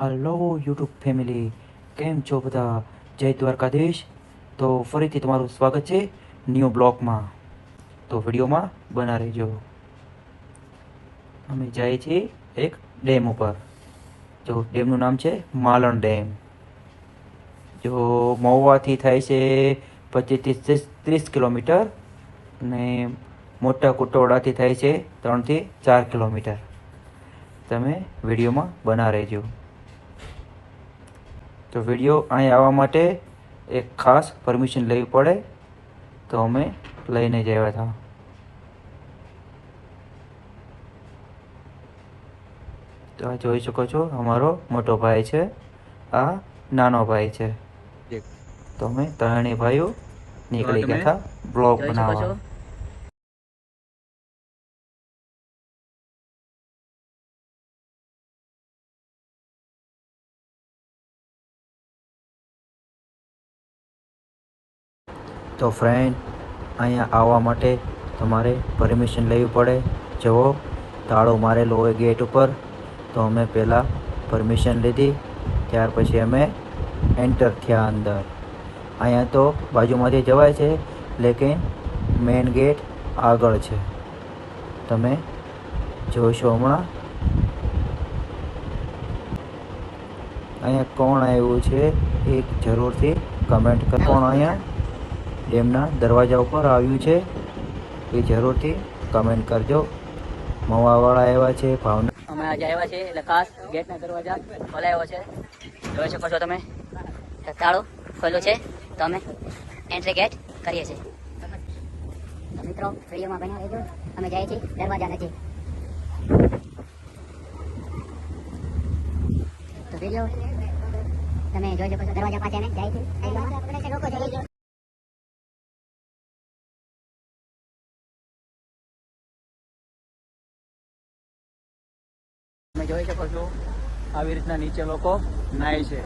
Hello YouTube family કેમ છો બધા? જય દ્વારકાધીશ. તો ફરીથી તમારું સ્વાગત છે ન્યૂ બ્લોગમાં તો વિડીયોમાં બના રહેજો. અમે જઈએ છીએ એક ડેમ ઉપર. જો ડેમનું નામ છે માલણ ડેમ. જો મહુવાથી થાય છે પચીસથી ત્રીસ કિલોમીટર અને મોટા કુટોડાથી થાય છે ત્રણથી ચાર કિલોમીટર. તમે વિડીયોમાં બના રહેજો. તો વીડિયો અહીં આવવા માટે એક ખાસ પરમિશન લેવી પડે તો અમે લઈને જ આવ્યા હતા તો આ જોઈ શકો છો અમારો મોટો ભાઈ છે આ નાનો ભાઈ છે. તો અમે ત્રણેય ભાઈઓ નીકળી ગયા હતા બ્લોગ બનાવવા. તો ફ્રેન્ડ અહીંયા આવવા માટે તમારે પરમિશન લેવી પડે. જવો તાળો મારેલો હોય ગેટ ઉપર, તો અમે પહેલાં પરમિશન લીધી. ત્યાર પછી અમે એન્ટર થયા અંદર. અહીંયા તો બાજુમાંથી જવાય છે, લેકિન મેઇન ગેટ આગળ છે. તમે જોશો હમણાં. અહીંયા કોણ આવ્યું છે? એક જરૂરથી કમેન્ટ કરો. અહીંયા? ડેમના દરવાજા ઉપર આવ્યું છે. એ જરૂરથી કમેન્ટ કરજો. મવાવાળા આવ્યા છે, ભાવના. અમે આજે આવ્યા છે એટલે ખાસ ગેટના દરવાજા ખોલાયો છે. જોઈ શકો છો તમે. તાળો ખોલ્યો છે. તો અમે એન્ટ્રી ગેટ કરીએ છીએ. મિત્રો, વિડીયોમાં બન્યા રહેજો. અમે જઈએ છીએ દરવાજા નજીક તો વીડિયો તમે જોઈ શકો છો, દરવાજા પાસે અમે જઈએ છે તમે જોઈ શકો છો. આવી રીતના નીચે લોકો નાય છે.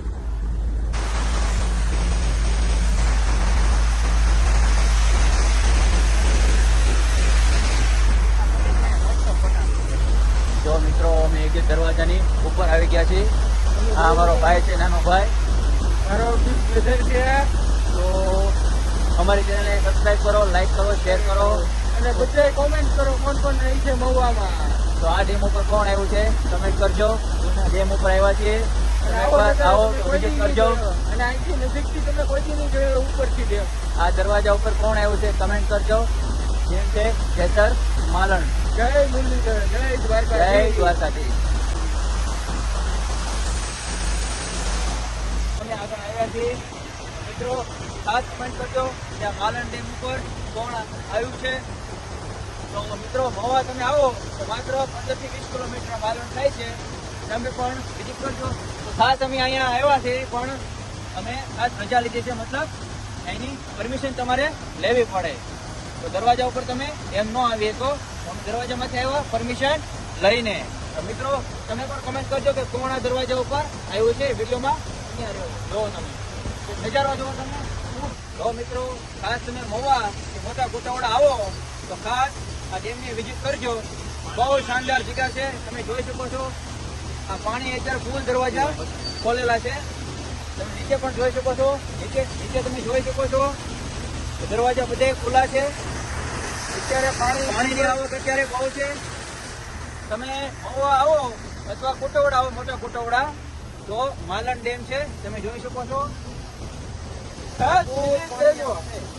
જો મિત્રો અમે એક દરવાજાની ઉપર આવી ગયા છીએ. આ અમારો ભાઈ છે નાનો ભાઈ. મારો છે. તો અમારી ચેનલને સબસ્ક્રાઇબ કરો લાઈક કરો શેર કરો. અને બધા કોમેન્ટ કરો કોણ કોણ નહીં છે મહુવામાં? તો આ ડેમ ઉપર કોણ આવ્યું છે? કમેન્ટ કરજો. ડેમ ઉપર આવ્યા છીએ. આ દરવાજા ઉપર કોણ આવ્યું છે? કમેન્ટ કરજો. જેમ છે ખેતર માલણ. જય મુરલીધર જય દ્વારકા જય દ્વારકાધીશ. અમે આગળ આવ્યા છીએ. મિત્રો ખાસ કમેન્ટ કરજો. ત્યાં માલણ ડેમ ઉપર કોણ આવ્યું છે? તો મિત્રો મહુવા તમે આવો. તો માત્ર પંદરથી વીસ કિલોમીટર માલણ થાય છે. તમે પણ વિઝિટ કરજો. તો ખાસ અમે અહીંયા આવ્યા છે પણ અમે ખાસ રજા લીધી છે. મતલબ એની પરમિશન તમારે લેવી પડે. તો દરવાજા ઉપર તમે એમ ન આવીએ તો અમે દરવાજામાંથી આવ્યા, પરમિશન લઈને. મિત્રો, તમે પણ કમેન્ટ કરજો કે કોણ દરવાજા ઉપર આવ્યું છે. વિડીયોમાં અહીંયા રહ્યો. જો તમે. નજારો જુઓ તમે જો મિત્રો, ખાસ તમે મોવા મોટા ગોટાવાડા આવો, તો ખાસ આ ડેમની વિઝિટ કરજો. બહુ શાનદાર જગ્યા છે. તમે જોઈ શકો છો. આ પાણી અત્યારે ફૂલ દરવાજા ખોલેલા છે. તમે નીચે પણ જોઈ શકો છો. નીચે નીચે તમે જોઈ શકો છો. દરવાજા બધે ખુલ્લા છે. અત્યારે પાણી, પાણીની આવક અત્યારે બહુ છે. તમે આવો અથવા કુટવડા આવો, મોટા કુટવડા. તો માલણ ડેમ છે. તમે જોઈ શકો છો.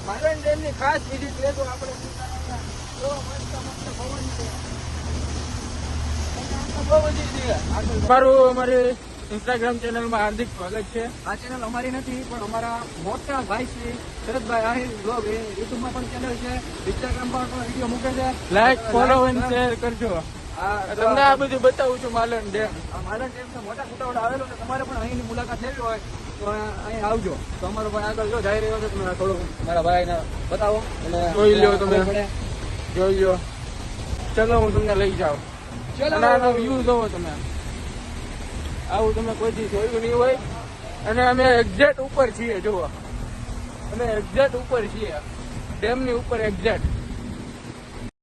માલણ ડેમની ખાસ વિઝિટ લેજો. આપણે જો મસ્ત મસ્ત ભવન છે. બહુ બધી છે. મારું અમારી ઇન્સ્ટાગ્રામ ચેનલમાં હાર્દિક સ્વાગત છે. આ ચેનલ અમારી નથી પણ અમારા મોટા ભાઈ શ્રી શરદભાઈ આહિર બ્લોગ એ યુટ્યુબમાં પણ ચેનલ છે. ઇન્સ્ટાગ્રામમાં પણ વીડિયો મૂકે છે. લાઈક ફોલો અને શેર કરજો. તમને આ બધું બતાવું છું માલણ ડેમ. આ માલણ ડેમ મોટા કુટાવડા આવેલો છે. તમારે પણ અહીંની મુલાકાત લેવી હોય તો અહીં આવજો. તો અમારો ભાઈ આગળ જો જઈ રહ્યો છે તમે થોડુંક મારા ભાઈને બતાવો. એટલે જોઈ લો તમે. જોઈ લો ચલો હું તમને લઈ જાઉં. અને વ્યૂ જોવો તમે. આવું તમે કોઈથી જોયું નહીં હોય. અને અમે એક્ઝેક્ટ ઉપર છીએ, જુઓ. અમે એક્ઝેક્ટ ઉપર છીએ. ડેમની ઉપર એક્ઝેક્ટ